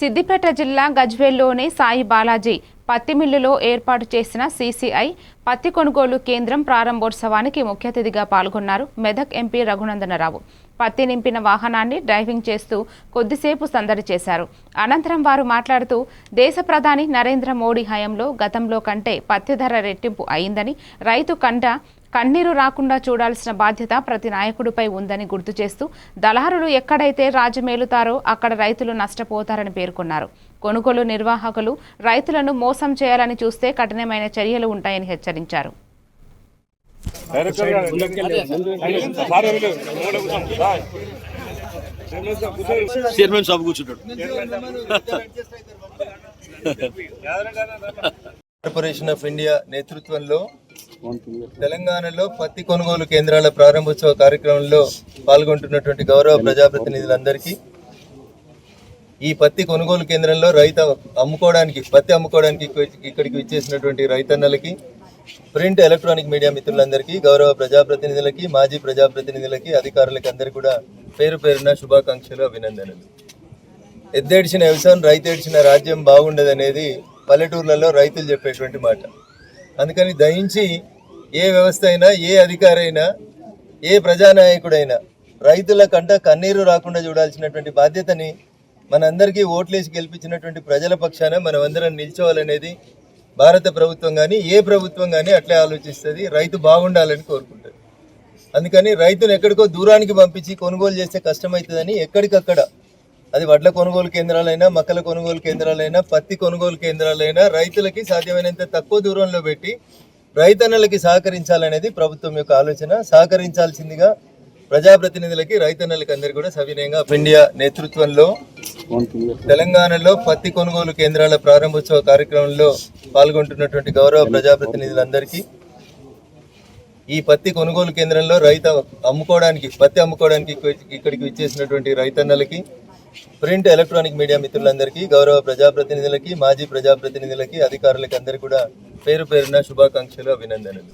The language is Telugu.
సిద్దిపేట జిల్లా గజ్వేల్లోని సాయి బాలాజీ పత్తి మిల్లులో ఏర్పాటు చేసిన సీసీఐ పత్తి కొనుగోలు కేంద్రం ప్రారంభోత్సవానికి ముఖ్య అతిథిగా పాల్గొన్నారు మెదక్ ఎంపీ రఘునందనరావు. పత్తి నింపిన వాహనాన్ని డ్రైవింగ్ చేస్తూ కొద్దిసేపు సందడి చేశారు. అనంతరం వారు మాట్లాడుతూ దేశ ప్రధాని నరేంద్ర మోడీ హయంలో గతంలో కంటే పత్తి ధర రెట్టింపు అయిందని రైతు కంట కన్నీరు రాకుండా చూడాల్సిన బాధ్యత ప్రతి నాయకుడిపై ఉందని గుర్తు చేస్తూ దళారులు ఎక్కడైతే రాజమేలుతారో అక్కడ రైతులు నష్టపోతారని పేర్కొన్నారు. కొనుగోలు నిర్వాహకులు రైతులను మోసం చేయాలని చూస్తే కఠినమైన చర్యలు ఉంటాయని హెచ్చరించారు. చైర్మన్ సాబ్ కూర్చుంటాడు. కార్పొరేషన్ ఆఫ్ ఇండియా నేతృత్వంలో తెలంగాణలో పత్తి కొనుగోలు కేంద్రాల ప్రారంభోత్సవ కార్యక్రమంలో పాల్గొంటున్నటువంటి గౌరవ ప్రజాప్రతినిధులందరికీ ఈ పత్తి కొనుగోలు కేంద్రంలో రైతు అమ్ముకోవడానికి పత్తి అమ్ముకోవడానికి ఇక్కడికి ఇచ్చేసినటువంటి రైతన్నలకి ప్రింట్ ఎలక్ట్రానిక్ మీడియా మిత్రులందరికీ గౌరవ ప్రజాప్రతినిధులకి మాజీ ప్రజాప్రతినిధులకి అధికారులకి అందరికీ కూడా పేరు పేరున శుభాకాంక్షలు అభినందనలు. ఎద్దేడిచిన వ్యవసాయం రైతు ఏడిచిన రాజ్యం బాగుండదనేది పల్లెటూర్లలో రైతులు చెప్పేటువంటి మాట. అందుకని దయించి ఏ వ్యవస్థ అయినా ఏ అధికారి అయినా ఏ ప్రజానాయకుడైనా రైతుల కంట కన్నీరు రాకుండా చూడాల్సినటువంటి బాధ్యతని మనందరికీ ఓట్లేసి గెలిపించినటువంటి ప్రజల పక్షాన మనమందరం నిల్చోవాలనేది భారత ప్రభుత్వం కానీ ఏ ప్రభుత్వం కానీ అట్లే ఆలోచిస్తుంది. రైతు బాగుండాలని కోరుకుంటుంది. అందుకని రైతును ఎక్కడికో దూరానికి పంపించి కొనుగోలు చేస్తే కష్టమవుతుందని ఎక్కడికక్కడ అది వడ్ల కొనుగోలు కేంద్రాలైనా మక్కల కొనుగోలు కేంద్రాలైనా పత్తి కొనుగోలు కేంద్రాలైనా రైతులకి సాధ్యమైనంత తక్కువ దూరంలో పెట్టి రైతన్నలకి సహకరించాలనేది ప్రభుత్వం యొక్క ఆలోచన. సహకరించాల్సిందిగా ప్రజాప్రతినిధులకి రైతన్నలకి అందరికీ కూడా సవినయంగా ఇండియా నేతృత్వంలో తెలంగాణలో పత్తి కొనుగోలు కేంద్రాల ప్రారంభోత్సవ కార్యక్రమంలో పాల్గొంటున్నటువంటి గౌరవ ప్రజాప్రతినిధులందరికీ ఈ పత్తి కొనుగోలు కేంద్రంలో రైతు అమ్ముకోవడానికి పత్తి అమ్ముకోవడానికి ఇక్కడికి విచ్చేసినటువంటి రైతన్నలకి ప్రింట్ ఎలక్ట్రానిక్ మీడియా మిత్రులందరికీ గౌరవ ప్రజాప్రతినిధులకి మాజీ ప్రజాప్రతినిధులకి అధికారులకి అందరికీ కూడా పేరు పేరున శుభాకాంక్షలు అభినందనలు.